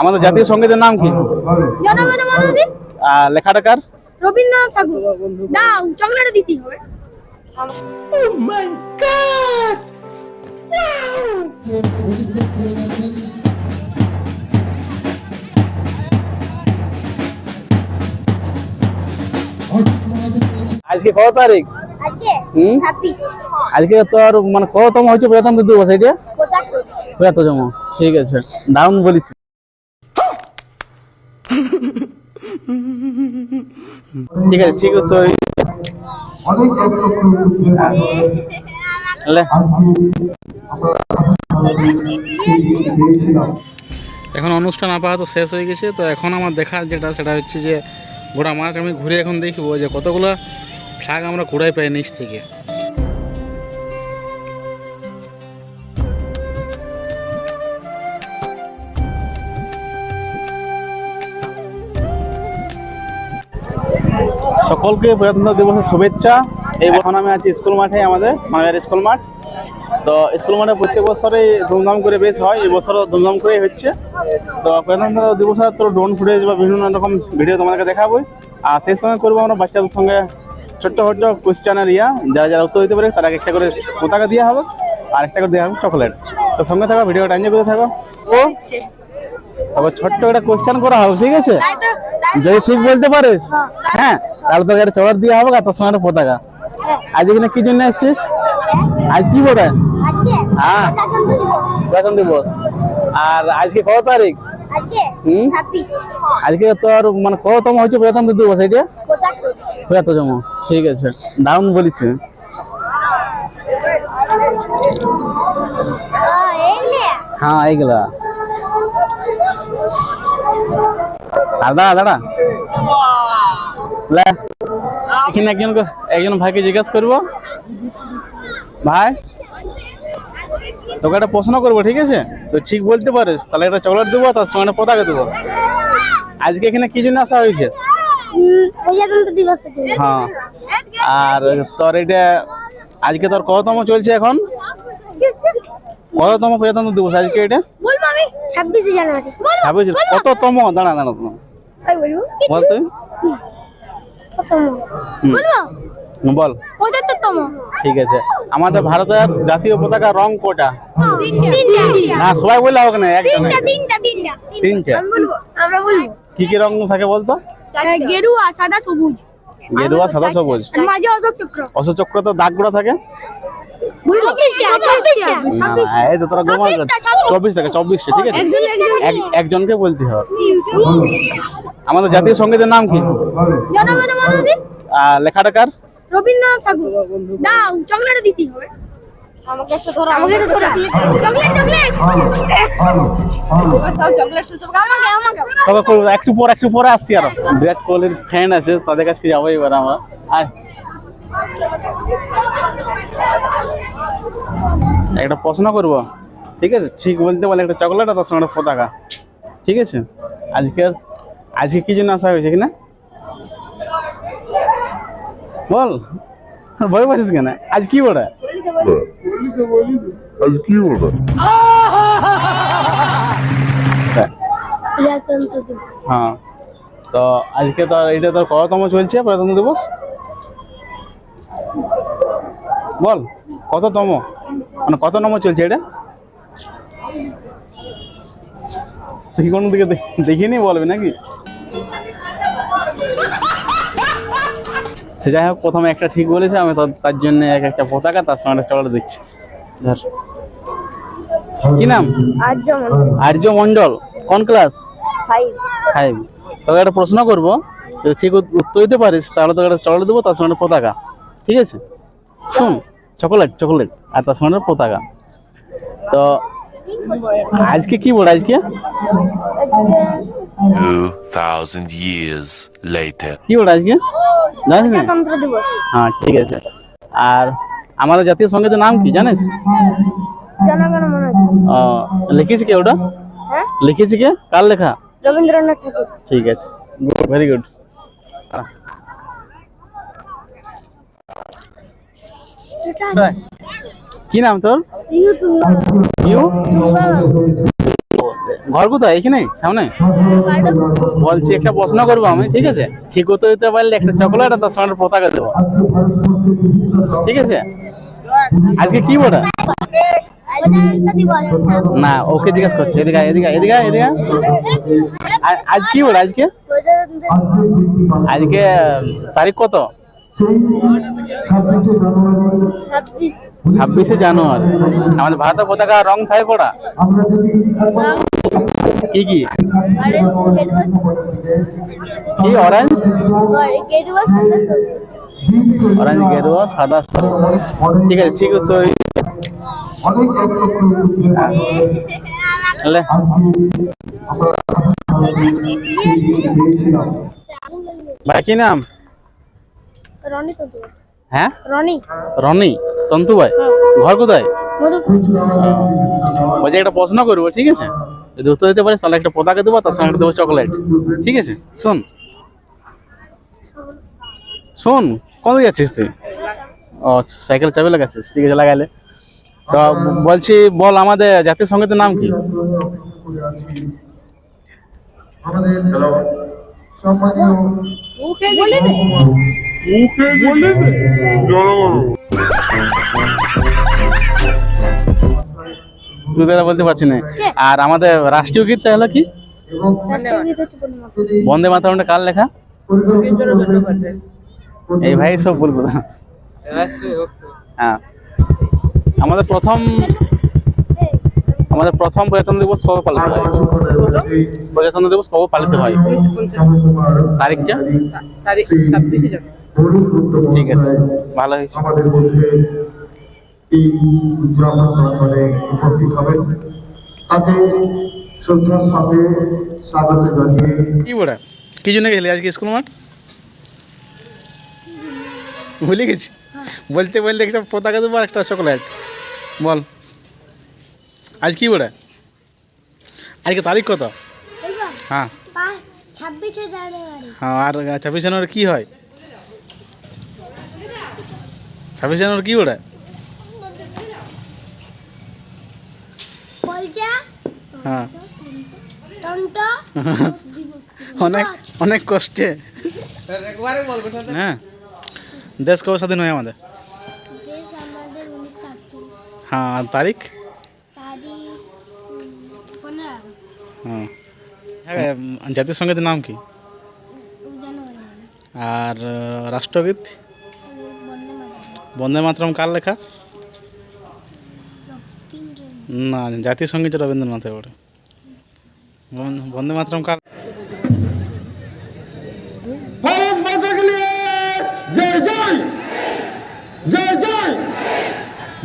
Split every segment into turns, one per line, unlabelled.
আমাদের জাতীয় সঙ্গীতের নাম কি? লেখাটা কার?
রবীন্দ্রনাথ ঠাকুর। দাও চকলেট দিতে হবে।
আজকে কত তারিখ?
আজকে
তোর মানে কততম হচ্ছে প্রজাতন্ত্র দিবস এটা? ঠিক আছে। দারুণ বলিস ঠিক আছে, ঠিক তো। এখন অনুষ্ঠান আপাতত শেষ হয়ে গেছে, তো এখন আমার দেখার যেটা, সেটা হচ্ছে যে গোটা মাছ, আমি ঘুরে এখন দেখব যে কতগুলো ফ্ল্যাগ আমরা কুড়াই পাই নিচ থেকে সকলকে প্রজাতন্ত্র দিবসের শুভেচ্ছা। এই বছর আমি আছি স্কুল মাঠে, আমাদের মায়ের স্কুল মাঠ। তো স্কুল মাঠে প্রত্যেক বছরই ধুমধাম করে বেশ হয়, এই বছরও ধুমধাম করেই হচ্ছে। তো প্রজাতন্ত্র দিবসে তো ড্রোন ফুটেজ বা বিভিন্ন রকম ভিডিও তোমাদেরকে দেখাবো আর সেই সঙ্গে করব আমরা বাচ্চাদের সঙ্গে ছোট্ট ছোট্ট কোশ্চেনের ইয়া। যারা যারা উত্তর দিতে পারে, তারা একটা করে পতাকা দেওয়া হবে, আর একটা করে দেওয়া হবে চকলেট তো সঙ্গে থাকো ভিডিওটা এনজয় করে থাকো। ও তবে ছোট্ট একটা কোশ্চেন করা হবে ঠিক আছে? যদি ঠিক বলতে পারিস হ্যাঁ তাহলে তোকে একটা চড়ার দেওয়া হবে আর তোর সঙ্গে পতাকা। আজ এখানে কি জন্য এসছিস? আজ কি বলে হ্যাঁ।
প্রজাতন্ত্র দিবস।
প্রথম দিবস। আর আজকে কত তারিখ?
আজকে
তোর মানে কততম হচ্ছে প্রজাতন্ত্র দিবস এটা?
পঁচাত্তর
পঁচাত্তরতম ঠিক আছে। দারুণ বলিস হ্যাঁ এইগুলা। আর দাঁড়া দাঁড়া। লে। এখানে একজন একজন ভাইকে জিজ্ঞাসা করব। ভাই তোকে একটা প্রশ্ন করব ঠিক আছে? তো ঠিক বলতে পারিস তাহলে একটা চকলেট দেবো তার সঙ্গে পতাকা দেবো। আজকে এখানে কি জন্য আসা হয়েছে? হ্যাঁ। আর তোর এটা আজকে তোর কততম চলছে এখন? কততম প্রজাতন্ত্র দিবস আজকে এটা?
ছাব্বিশে জানুয়ারি।
ছাব্বিশ কততম? দাঁড়া দাঁড়া তোমার
তাই বলব?
বল তুই
বলব?
বল।
পঁচাত্তরতম।
ঠিক আছে। আমাদের ভারতের জাতীয় পতাকা রং কোটা?
তিনটা।
না সবাই বললে হোক না একজন
তিনটা তিনটা তিনটা।
তিনটে।
আমি বলব আমরা বলব।
কি কি রং থাকে বলতো?
গেরুয়া সাদা সবুজ।
গেরুয়া সাদা সবুজ।
আর মাঝে অশোক চক্র।
অশোক চক্র তো দাগগুলো থাকে? এই তো তোরা গোমা চব্বিশ থাকে চব্বিশটা ঠিক আছে? এক- একজনকে বলতে হবে। আমাদের জাতীয় সঙ্গীতের নাম কি? লেখাটা কার?
রবীন্দ্রনাথ ঠাকুর। দাও চকলেট দিতে হবে। আমাকে একটা ধরো। আমাকে একটা ধরো। Chocolate chocolate. সব চকলেট সব আমাকে আমাকে।
তবে একটু পর একটু পরে আসছি আরও। বিরাট কোহলির ফ্যান আছে তাদের কাছে যাব এবার আমার। একটা প্রশ্ন করব। ঠিক আছে? ঠিক বলতে বলে একটা চকলেট আর তার সঙ্গে একটা পতাকা। ঠিক আছে? আজকে আজকে কি জন্য আসা হয়েছে কিনা বল। ভয় পাচ্ছিস কেন? আজ কি বড়
আজ কি
হ্যাঁ। তো আজকে তো এটা তোর কততম চলছে? প্রজাতন্ত্র দিবস? বল কত কততম মানে কত নম্বর চলছে এটা? তুই কোনো দিকে দেখিনি বলবি নাকি? সে যাই হোক প্রথমে একটা ঠিক বলেছে আমি তার জন্য এক একটা পতাকা তার সঙ্গে একটা চকলেট দিচ্ছি। ধর। কি নাম? আর্য মন্ডল। কোন ক্লাস
ফাইভ
তোকে একটা প্রশ্ন করব যদি ঠিক উত- উত্তর দিতে পারিস তাহলে তোকে একটা চকলেট দেবো তার সঙ্গে পতাকা। ঠিক আছে? শুন চকলেট চকলেট আর তার সঙ্গে পতাকা। তো আজকে কি বড় আজকে?
2000 years later.
কি বড় আজকে? হ্যাঁ ঠিক আছে। আর আমাদের জাতীয় সঙ্গীতের নাম কি জানিস? লিখেছে কে ওটা?
হ্যাঁ?
লিখেছে কে? কার লেখা?
রবীন্দ্রনাথ ঠাকুর।
ঠিক আছে। গুড ভেরি গুড কি নাম তোর? ইউ ঘর কোথায় এখানে সামনে? বলছি একটা প্রশ্ন করব আমি ঠিক আছে? ঠিক উত্তর দিতে পারলে একটা চকলেট আর তার একটা পতাকা দেবো। ঠিক আছে? আজকে কি
দিবস
না ওকে জিজ্ঞেস করছে এদিকে এদিকে এদিকে এদিকে আজ কি বড় আজকে? আজকে তারিখ কত?
ছাব্বিশ
ছাব্বিশে। জানুয়ারি। আমাদের ভারতের পতাকা রং থাকে কটা কি কি? কি অরেঞ্জ অরেঞ্জ গেরুয়া সাদা ঠিক আছে ঠিক তো ভাই কি নাম?
রনি তো
হ্যাঁ?
রনি।
রনি? তন্তু ভাই? ঘর কোথায়?
মধুপুর
বলছি একটা প্রশ্ন করব ঠিক আছে? যদি উত্তর দিতে পারিস তাহলে একটা পতাকা দেবো তার সঙ্গে দেবো চকলেট ঠিক আছে? শোন। শোন কত যাচ্ছিস তুই? ও সাইকেল চাবি লাগাচ্ছিস ঠিক আছে লাগাইলে তো বলছি বল আমাদের জাতীয় সঙ্গীতের নাম কি?
বলে দে
তুই তারা বলতে পারছি না। আর আমাদের রাষ্ট্রীয় গীত তাহলে কি?
বন্দে মাতরম।
বন্দে কার লেখা? এই ভাই সব বলব হ্যাঁ। আমাদের প্রথম আমাদের প্রথম প্রজাতন্ত্র দিবস কবে পালিত হয়? প্রজাতন্ত্র দিবস কবে পালিত হয়? তারিখটা?
তারিখ ছাব্বিশে জানুয়ারি।
ঠিক আছে ভালো হয়েছে।
আমাদের মধ্যে এই উদযাপন প্রাঙ্গণে উপস্থিত হবেন। তাকে শ্রদ্ধার সাথে স্বাগত জানিয়ে
কি বড়া কি জন্য গেলি আজকে স্কুল মাঠ? ভুলে গেছি। বলতে বলতে একটা পতাকা দেবো আর একটা চকলেট। বল। আজ কি বড়া আজকে তারিখ কত? হ্যাঁ। হ্যাঁ আর ছাব্বিশ জানুয়ারি কী হয়? ছাব্বিশ জানুয়ারি কী ওটা হ্যাঁ। অনেক অনেক কষ্টে। হ্যাঁ। দেশ কবে স্বাধীন হয় আমাদের। হ্যাঁ আর তারিখ? হ্যাঁ। জাতীয় সঙ্গীতের নাম কি? আর রাষ্ট্রগীত?
বন্দে মাতরম
কার লেখা? না জাতীয় সংগীত রবীন্দ্রনাথের ওটা বন- বন্দে মাতরম কার?
জয় জয়। জয় জয়।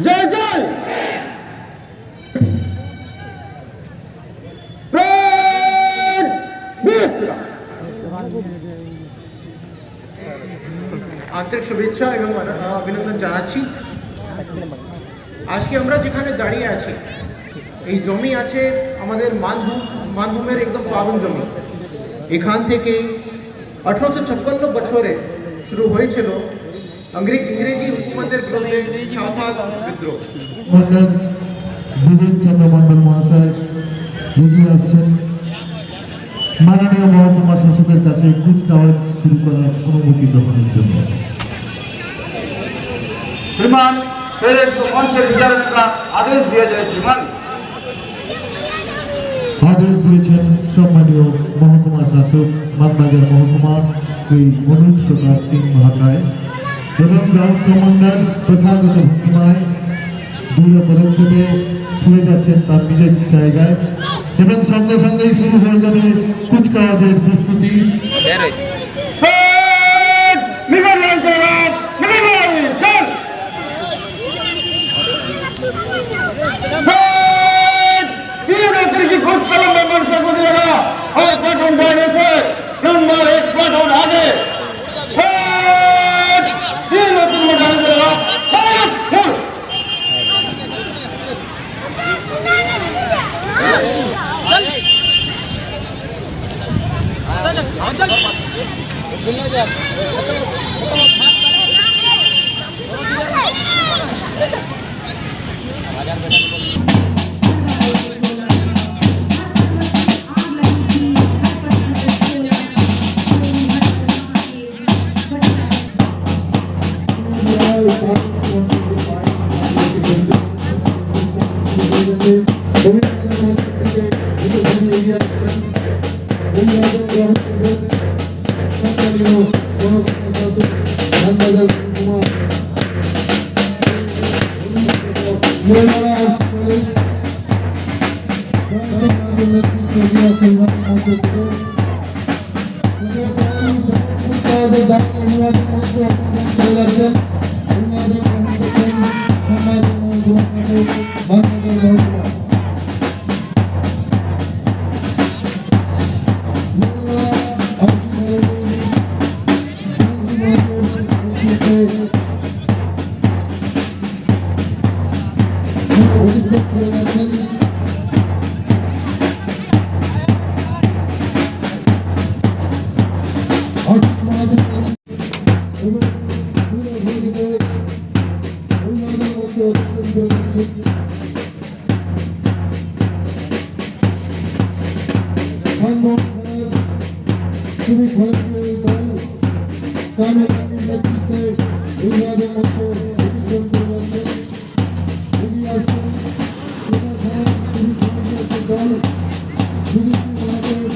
জয় জয়। বিশ্রাম
আন্তরিক শুভেচ্ছা এবং অভিনন্দন জানাচ্ছি। আজকে আমরা যেখানে দাঁড়িয়ে আছি, এই জমি আছে আমাদের মানভূম, মানভূমের একদম পাবন জমি। এখান থেকে আঠারোশো ছাপ্পান্ন বছরে শুরু হয়েছিল ইংরেজি হুকুমতের বিরুদ্ধে সাঁওতাল বিদ্রোহ।
বিবেক চন্দ্র মন্ডল মহাশয় এগিয়ে আসছেন মাননীয় মহকুমা শাসকের কাছে কুচকাওয়াজ শুরু করার অনুমতি গ্রহণের জন্য।
শ্রীমান আদেশ দিয়েছে শ্রীমান।
আদেশ দিয়েছেন সম্মানীয় মহকুমা শাসক মানবাজার মহকুমা শ্রী মনোজ প্রতাপ সিং মহাশয় এবং গ্রাউন্ড কমান্ডার প্রথাগত ভঙ্গিমায় দৃঢ় পদক্ষেপে ফিরে যাচ্ছেন তার নিজের জায়গায়। এবং সঙ্গে সঙ্গেই শুরু হয়ে যাবে কুচকাওয়াজের প্রস্তুতি। খুবই ভালো তাহলে নেতৃত্বে অভিবাদন মঞ্চ অতিক্রম করে যাচ্ছেন এগিয়ে আসুন দল সুদীপ মহাতের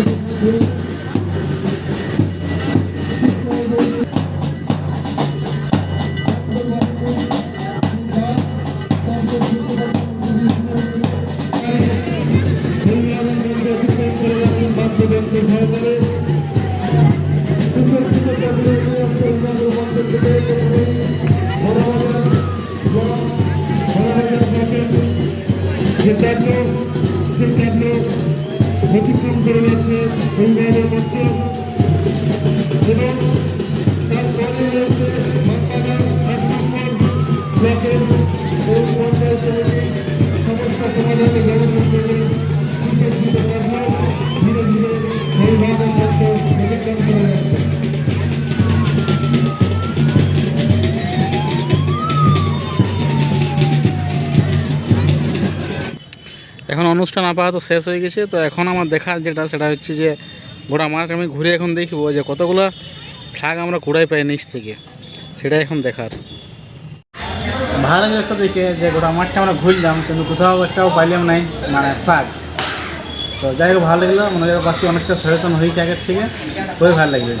মঞ্চ অতিক্রম করে যাচ্ছেন দুজনেই রয়েছেন অভিবাদন অতিক্রম করে যাচ্ছে অভিবাদন মঞ্চ এবং তারপরে রয়েছে মানবাজার এক নম্বর ব্লকের এই পঞ্চায়েত সমিতি সমস্যা সমাধানে জনসংযোগের বিশেষ
এখন অনুষ্ঠান আপাতত শেষ হয়ে গেছে, তো এখন আমার দেখার যেটা, সেটা হচ্ছে যে গোটা মাঠ আমি ঘুরে এখন দেখব যে কতগুলো ফ্ল্যাগ আমরা কুড়াই পাই নিচ থেকে। সেটাই এখন দেখার। ভালো একটা দেখে যে গোটা মাঠটা আমরা ঘুরলাম, কিন্তু কোথাও একটাও পাইলাম নাই মানে ফ্ল্যাগ তো যাই হোক, ভালো লাগল। মনে পাশে অনেকটা সচেতন হয়েছে আগের থেকে। খুবই ভালো লাগবে